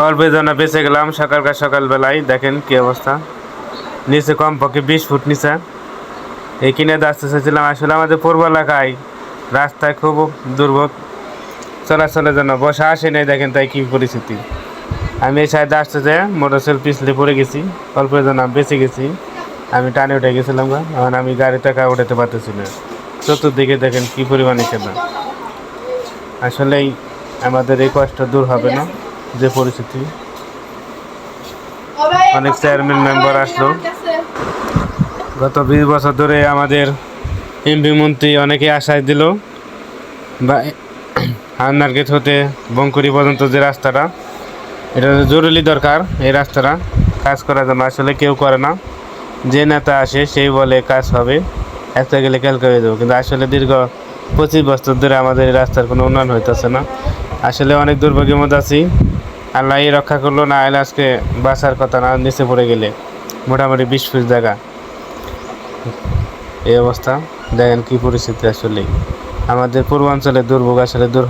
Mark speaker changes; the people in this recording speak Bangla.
Speaker 1: অল্প জনা বেঁচে গেলাম সকালকার সকালবেলায় দেখেন কি অবস্থা। নিচে কমপক্ষে বিশ ফুট নিচে। এই কিনে আসতে চাইছিলাম, আসলে আমাদের পূর্ব এলাকায় রাস্তায় খুব দুর্ভোগ চলাচলের জন্য। বসা আসে নাই, দেখেন তাই কি পরিস্থিতি। আমি এই সাইডে আসতে যে মোটরসাইকেল পিছলে পড়ে গেছি, অল্প জন বেঁচে গেছি। আমি টানে উঠে গেছিলাম। এখন আমি গাড়ি টাকা উঠাতে পারতেছি না। চতুর্দিকে দেখেন কি পরিমাণে খেলা আসলেই আমাদের এই কষ্ট দূর হবে না। যে পরিস্থিতি।
Speaker 2: অনেক চেয়ারম্যান মেম্বার আসলো।
Speaker 1: গত বিশ বছর ধরে আমাদের এমপি মন্ত্রী অনেকে আশ্বাস দিল বা হান্নারগেট হতে বঙ্কুরি পর্যন্ত যে রাস্তাটা এটা জরুরি দরকার এই রাস্তাটা কাজ করার জন্য। আসলে কেউ করে না। যে নেতা আসে সেই বলে কাজ হবে। একটা গেলে কালকে হয়ে যাব। কিন্তু আসলে দীর্ঘ পঁচিশ বছর ধরে আমাদের এই রাস্তার কোনো উন্নয়ন হইতেছে না। আসলে অনেক দুর্ভাগ্যের মধ্যে আছি। আল্লাহ রক্ষা করল, না আইলে আজকে বাসার কথা না, নিচে পড়ে গেলে। মোটামুটি বিশ ফুট জায়গা। এই অবস্থা। দেখেন কী পরিস্থিতি আসলে। আমাদের পূর্বাঞ্চলে দুর্ভোগ আসলে দূর